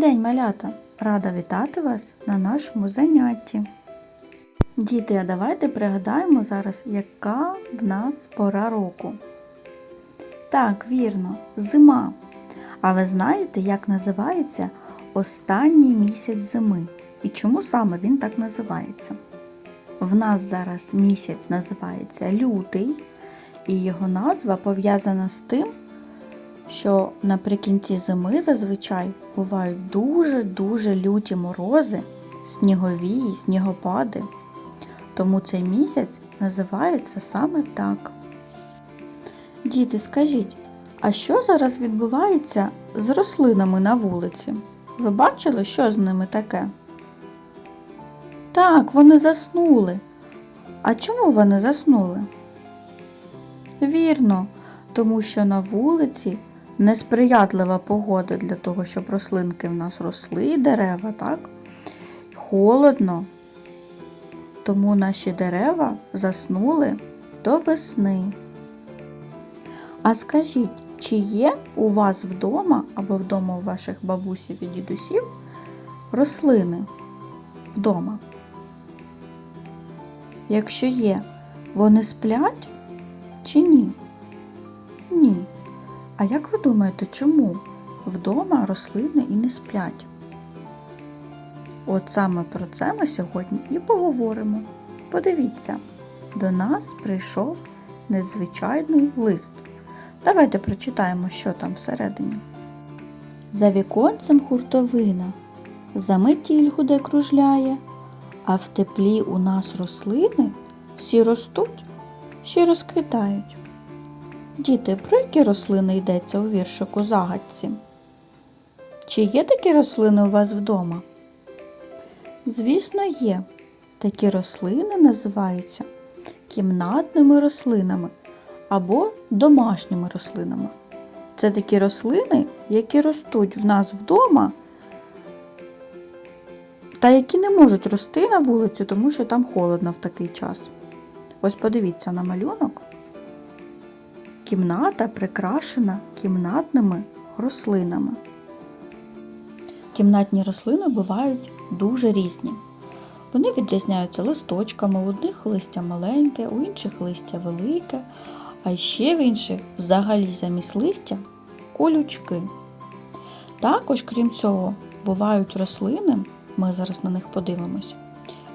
день, малята! Рада вітати вас на нашому занятті. Діти, а давайте пригадаємо зараз, яка в нас пора року. Так, вірно, зима. А ви знаєте, як називається останній місяць зими? І чому саме він так називається? В нас зараз місяць називається лютий, і його назва пов'язана з тим, що наприкінці зими зазвичай бувають дуже-дуже люті морози, снігові і снігопади. Тому цей місяць називається саме так. Діти, скажіть, а що зараз відбувається з рослинами на вулиці? Ви бачили, що з ними таке? Так, вони заснули. А чому вони заснули? Вірно, тому що на вулиці несприятлива погода для того, щоб рослинки в нас росли, і дерева, так? Холодно. Тому наші дерева заснули до весни. А скажіть, чи є у вас вдома або вдома у ваших бабусів і дідусів рослини вдома? Якщо є, вони сплять чи ні? Ні. А як ви думаєте, чому вдома рослини і не сплять? От саме про це ми сьогодні і поговоримо. Подивіться, до нас прийшов незвичайний лист. Давайте прочитаємо, що там всередині. За віконцем хуртовина, за метіль гуде кружляє, а в теплі у нас рослини всі ростуть, ще розквітають. Діти, про які рослини йдеться у віршику загадці? Чи є такі рослини у вас вдома? Звісно, є. Такі рослини називаються кімнатними рослинами або домашніми рослинами. Це такі рослини, які ростуть в нас вдома, та які не можуть рости на вулиці, тому що там холодно в такий час. Ось подивіться на малюнок. Кімната прикрашена кімнатними рослинами. Кімнатні рослини бувають дуже різні. Вони відрізняються листочками, у одних листя маленьке, у інших листя велике, а ще в інших взагалі замість листя колючки. Також, крім цього, бувають рослини, ми зараз на них подивимось,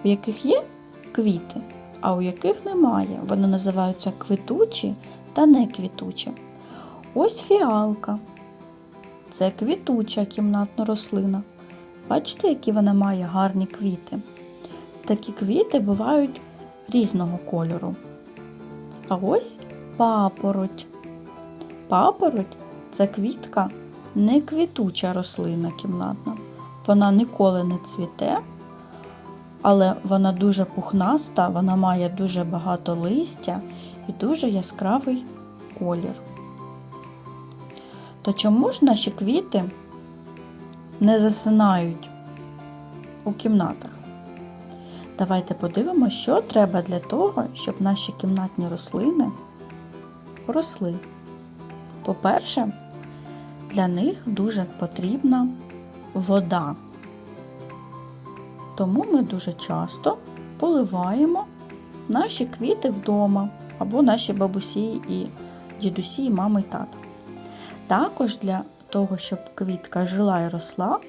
в яких є квіти, а у яких немає. Вони називаються квітучі та неквітучі. Ось фіалка. Це квітуча кімнатна рослина. Бачите, які вона має гарні квіти. Такі квіти бувають різного кольору. А ось папороть. Папороть це квітка не квітуча рослина кімнатна. Вона ніколи не цвіте, але вона дуже пухнаста, вона має дуже багато листя і дуже яскравий колір. То чому ж наші квіти не засинають у кімнатах? Давайте подивимося, що треба для того, щоб наші кімнатні рослини росли. По-перше, для них дуже потрібна вода. Тому ми дуже часто поливаємо наші квіти вдома або наші бабусі і дідусі, і мами і тата. Також для того, щоб квітка жила і росла,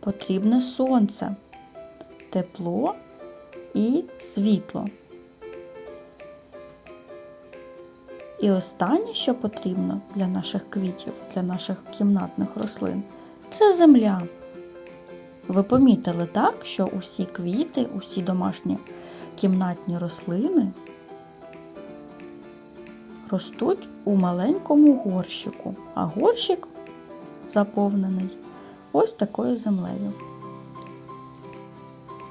потрібне сонце, тепло і світло. І останнє, що потрібно для наших квітів, для наших кімнатних рослин, це земля. Ви помітили так, що усі квіти, усі домашні кімнатні рослини ростуть у маленькому горщику, а горщик заповнений ось такою землею.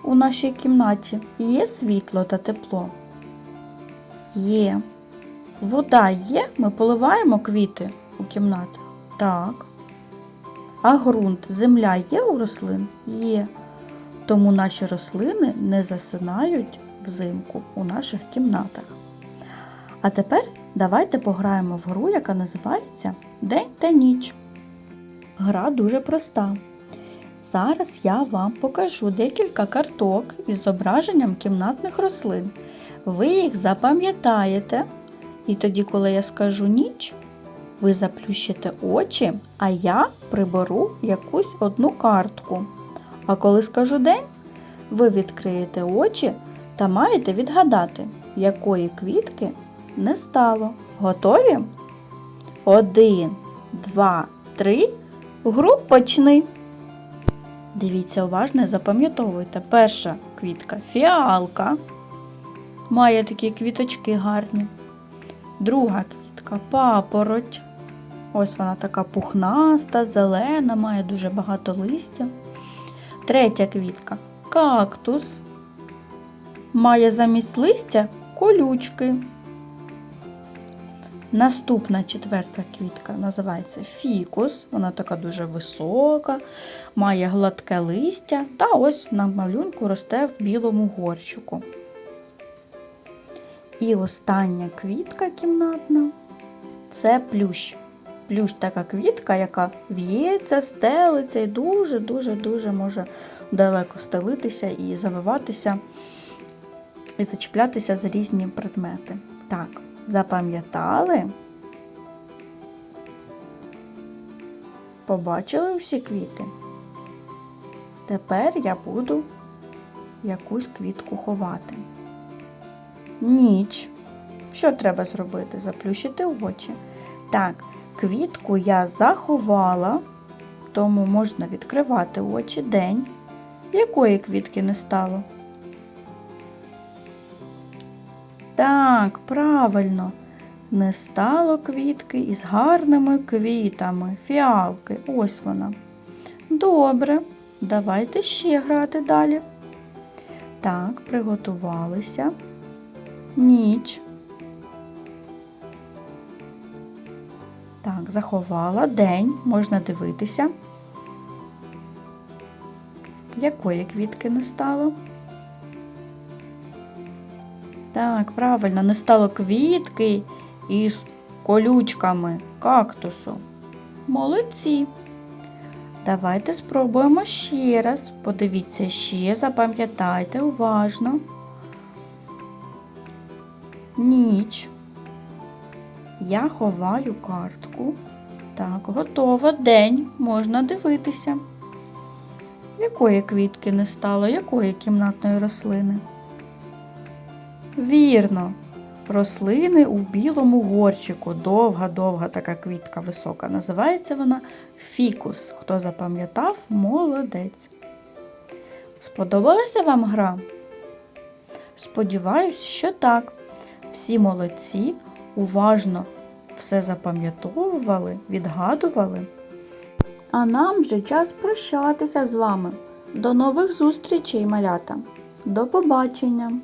У нашій кімнаті є світло та тепло? Є. Вода є, ми поливаємо квіти у кімнатах? Так. А ґрунт, земля є у рослин? Є. Тому наші рослини не засинають взимку у наших кімнатах. А тепер давайте пограємо в гру, яка називається День та ніч. Гра дуже проста. Зараз я вам покажу декілька карток із зображенням кімнатних рослин. Ви їх запам'ятаєте, і тоді, коли я скажу ніч, ви заплющите очі, а я приберу якусь одну картку. А коли скажу день, ви відкриєте очі та маєте відгадати, якої квітки не стало. Готові? Один, два, три. Гру почни. Дивіться уважно і запам'ятовуйте. Перша квітка фіалка. Має такі квіточки гарні. Друга квітка папороть. Ось вона така пухнаста, зелена, має дуже багато листя. Третя квітка кактус. Має замість листя колючки. Наступна четверта квітка називається фікус. Вона така дуже висока, має гладке листя та ось на малюнку росте в білому горщику. І остання квітка кімнатна це плющ. Плющ така квітка, яка в'ється, стелиться і дуже-дуже-дуже може далеко стелитися і завиватися, і зачіплятися за різні предмети. Так, запам'ятали? Побачили всі квіти? Тепер я буду якусь квітку ховати. Ніч. Що треба зробити? Заплющити очі. Так, квітку я заховала, тому можна відкривати очі день. Якої квітки не стало? Так, правильно, не стало квітки із гарними квітами, фіалки. Ось вона. Добре, давайте ще грати далі. Так, приготувалися. Ніч. Так, заховала день, можна дивитися. Якої квітки не стало? Так, правильно, не стало квітки із колючками кактусу. Молодці. Давайте спробуємо ще раз. Подивіться ще, запам'ятайте уважно. Ніч. Я ховаю картку. Так, готово. День. Можна дивитися. Якої квітки не стало, якої кімнатної рослини? Вірно, рослини у білому горщику. Довга-довга така квітка висока. Називається вона фікус. Хто запам'ятав, молодець. Сподобалася вам гра? Сподіваюсь, що так. Всі молодці, уважно все запам'ятовували, відгадували. А нам вже час прощатися з вами. До нових зустрічей, малята. До побачення!